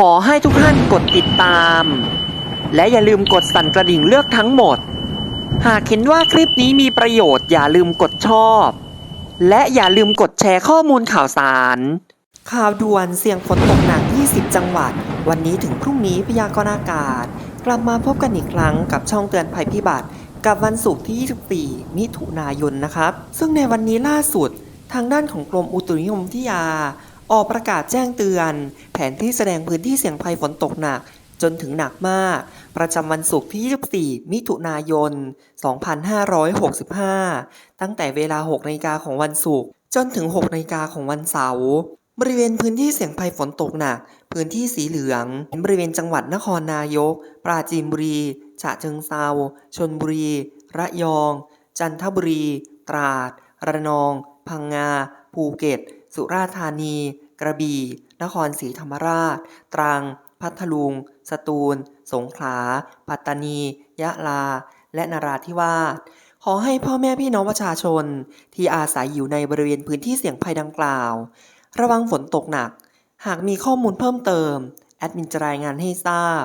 ขอให้ทุกท่านกดติดตาม และอย่าลืมกดสั่นกระดิ่งเลือกทั้งหมด หากเห็นว่าคลิปนี้มีประโยชน์อย่าลืมกดชอบ และอย่าลืมกดแชร์ข้อมูลข่าวสาร ข่าวด่วนเสี่ยงฝนตกหนัก 20 จังหวัด วันนี้ถึงพรุ่งนี้พยากรณ์อากาศ กลับมาพบกันอีกครั้งกับช่องเตือนภัยพิบัติ กับวันศุกร์ที่ 24 มิถุนายนนะครับ ซึ่งในวันนี้ล่าสุดทางด้านของกรมอุตุนิยมวิทยา ออกประกาศแจ้งเตือน แผนที่แสดงพื้นที่เสี่ยงภัยฝนตกหนักจนถึงหนักมาก ประจำวันศุกร์ที่ 24 มิถุนายน 2565 ตั้งแต่เวลา 6นาฬิกาของวันศุกร์จนถึง 6นาฬิกาของวันเสาร์บริเวณพื้นที่เสี่ยงภัยฝนตกหนัก พื้นที่สีเหลืองบริเวณจังหวัดนครนายก ปราจีนบุรี ฉะเชิงเซาชนบุรี ระยอง จันทบุรี ตราด ระนอง พังงา ภูเก็ต สุราษฎร์ธานี กระบี่ นครศรีธรรมราช ตรัง พัทลุง สตูล สงขลา ปัตตานี ยะลา และนราธิวาส ขอให้พ่อแม่พี่น้องประชาชน ที่อาศัยอยู่ในบริเวณพื้นที่เสี่ยงภัยดังกล่าว ระวังฝนตกหนัก หากมีข้อมูลเพิ่มเติม แอดมินจะรายงานให้ทราบ